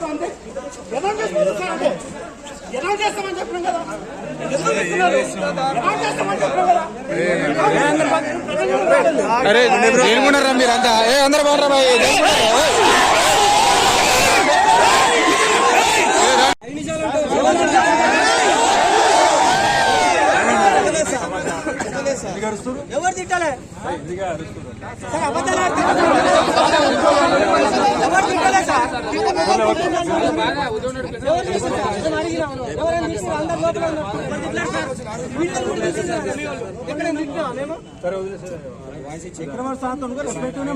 పోతాం అంతే ఎలా సార్ అంటే? ఎలా చేస్తామని చెప్పినాం కదా? అరే దేనికున్నారా మీరంతా ఏ అందరూ బాగున్నారా బాయ్? ఎవరు తిట్టాలి?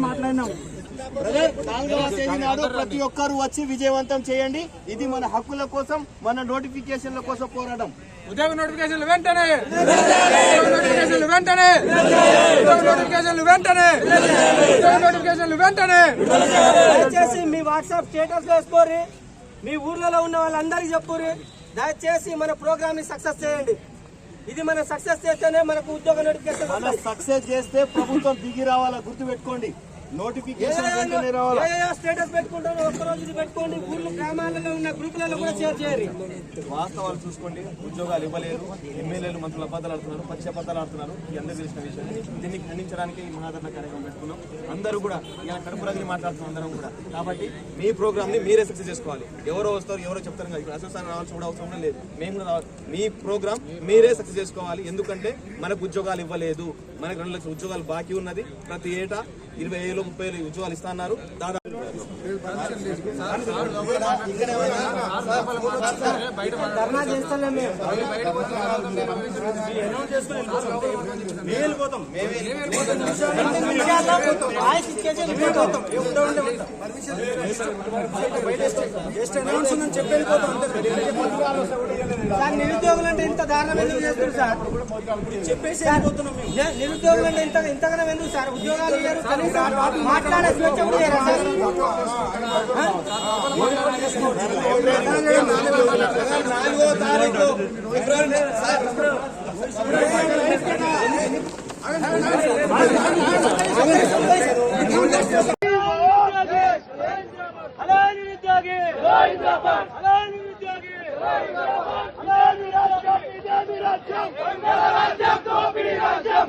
మాట్లాడినాం ప్రతి ఒక్కరు వచ్చి విజయవంతం చేయండి ఇది మన హక్కుల కోసం మన నోటిఫికేషన్ల కోసం పోరాటం ఉద్యోగ నోటిఫికేషన్లు వెంటనే వెంటనే. నోటిఫికేషన్లు వెంటనే. ఉద్యోగ నోటిఫికేషన్లు వెంటనే. దయచేసి మీ వాట్సాప్ స్టేటస్ వేసుకోరి మీ ఊర్లలో ఉన్న వాళ్ళందరికీ చెప్పురి దయచేసి మన ప్రోగ్రామ్ని సక్సెస్ చేయండి. ఇది మన సక్సెస్ చేస్తేనే మనకు ఉద్యోగ నోటిఫికేషన్ సక్సెస్ చేస్తే ప్రభుత్వం దిగి రావాలా గుర్తు పెట్టుకోండి స్టేటస్ ఇది పెట్టుకోండి. ఊర్లు గ్రామాలలో ఉన్న గ్రూపులలో కూడా షేర్ చేయాలి. వాస్తవాలు చూసుకోండి. ఉద్యోగాలు ఇవ్వలేదు. ఎమ్మెల్యేలు మంత్రులు అబద్ధాలు ఆడుతున్నారు పచ్చి అబద్ధాలు ఆడుతున్నారు ఈ అందరూ తెలిసిన విషయం దీన్ని ఖండించడానికి ఈ మహాధరణ కార్యక్రమం పెట్టుకున్నాం. అందరూ కూడా ఇలా కడుపు రగిలి మాట్లాడుతున్నాం అందరం కూడా. కాబట్టి మీ ప్రోగ్రామ్ని మీరే సక్సెస్ చేసుకోవాలి. ఎవరో వస్తారు ఎవరో చెప్తారు కదా ఇప్పుడు అసలు రావాల్సిన కూడా అవసరం లేదు. మేము కూడా మీ ప్రోగ్రామ్ మీరే సక్సెస్ చేసుకోవాలి. ఎందుకంటే మనకు ఉద్యోగాలు ఇవ్వలేదు. మనకు రెండు లక్షల ఉద్యోగాలు బాకీ ఉన్నది. ప్రతి ఏటా ఇరవై వేలు ముప్పై వేలు ఉద్యోగాలు దాదాపు ఇచ్చేసి వెళ్ళిపోతాం. సార్ నిరుద్యోగులు అంటే ఇంత దారుణం ఎందుకు చేస్తారు సార్? చెప్పేసి నిరుద్యోగులు అంటే ఇంత ఇంతగానో ఎందుకు సార్? ఉద్యోగాలు మాట్లాడే స్వేచ్ఛ కూడా నాలుగో తారీఖు రాజ్యం రాజ్యం రాజ్యం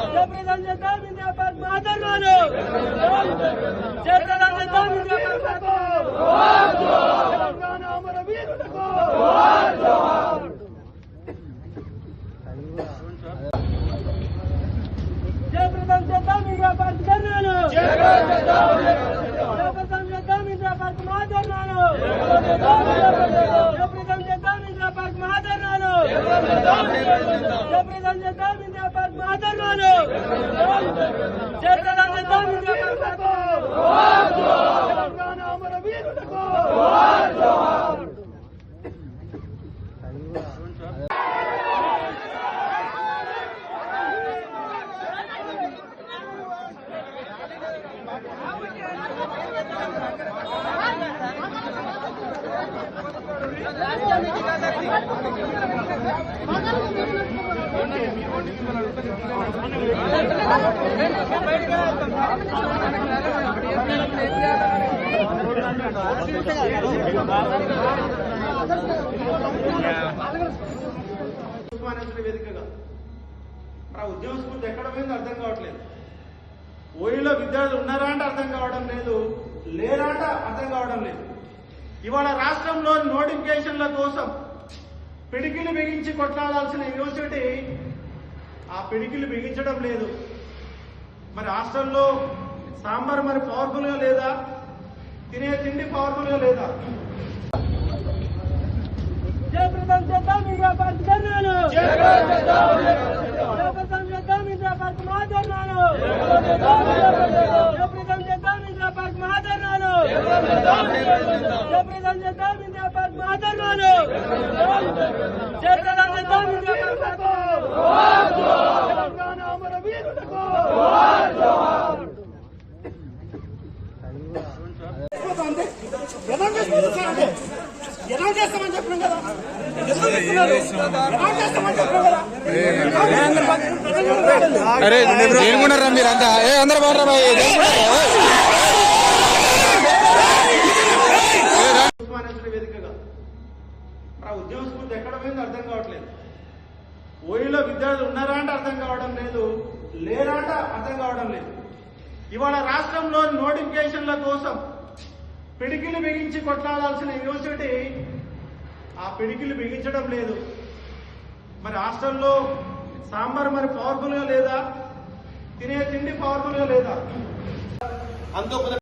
దోపిడీ రాజ్యం జయప్రదం చేద్దాం ఇండియా పార్టీ ధర్నాలు జయప్రదం చేద్దాం ఇండియా పార్టీ మహాధర్నాలు జయప్రదం చేద్దాం ఇండియా పార్టీ మహాధర్నాలు జయప్రదం చేద్దాం ఇండియా పార్టీ మహాధర్నాలు జయప్రదం తెలంగాణ అమర వీరులకు జయప్రదం చేద్దాం ఇండియా ధర్నాలు జయప్రదం చేద్దాం ఇండియా పార్టీ మహాధర్నాలు చేద్దాం ఇండియా పార్టీ మహాధర్నాలు చేద్దాం ఇండియా పార్టీ మహాధర్నాలు జయప్రదం చేద్దాం ఇండియా పార్టీ తెలంగాణ అమర వీరులకు ఉస్మానియా వేదికగా ఆ ఉద్యమ స్ఫూర్తి ఎక్కడ పోయిందో అర్థం కావట్లేదు. ఓయిలో విద్యార్థులు ఉన్నారా అంటే అర్థం కావడం లేదు లేరా అంటే అర్థం కావడం లేదు. ఇవాళ రాష్ట్రంలో నోటిఫికేషన్ల కోసం పిడికిలు బిగించి కొట్లాడాల్సిన యూనివర్సిటీ ఆ పిడికిలు బిగించడం లేదు. మరి హాస్టల్లో సాంబార్ మరి పవర్ఫుల్గా లేదా? తినే తిండి పవర్ఫుల్గా లేదా జయప్రదం చేద్దాం ఇండియా పార్టీ ధర్నాలు జయప్రదం చేద్దాం ఇండియా పార్టీ మహాధర్నాలు జయప్రదం చేద్దాం మహాధర్నాలు చేద్దాం చేద్దాం జిందాబాద్ తెలంగాణ అమర వీరులకు ఎలా చేస్తామని చెప్పినాం కదా ఎలా చేస్తామని చెప్పినాం కదా అరే దేనికున్నారా మీరంతా ఏ అందరు బాగున్నారా బాయ్? వేదికగా ఆ ఉద్యోగ స్ఫూర్తి ఎక్కడ పోయిందో అర్థం కావట్లేదు. ఓయిలో విద్యార్థులు ఉన్నారా అంటే అర్థం కావడం లేదు లేరా అంటే అర్థం కావడం లేదు. ఇవాళ రాష్ట్రంలో నోటిఫికేషన్ల కోసం పిడికిలు బిగించి కొట్లాడాల్సిన యూనివర్సిటీ ఆ పిడికిలు బిగించడం లేదు. మరి హాస్టల్లో సాంబార్ మరి పవర్ఫుల్గా లేదా? తినే తిండి పవర్ఫుల్గా లేదా? అందులో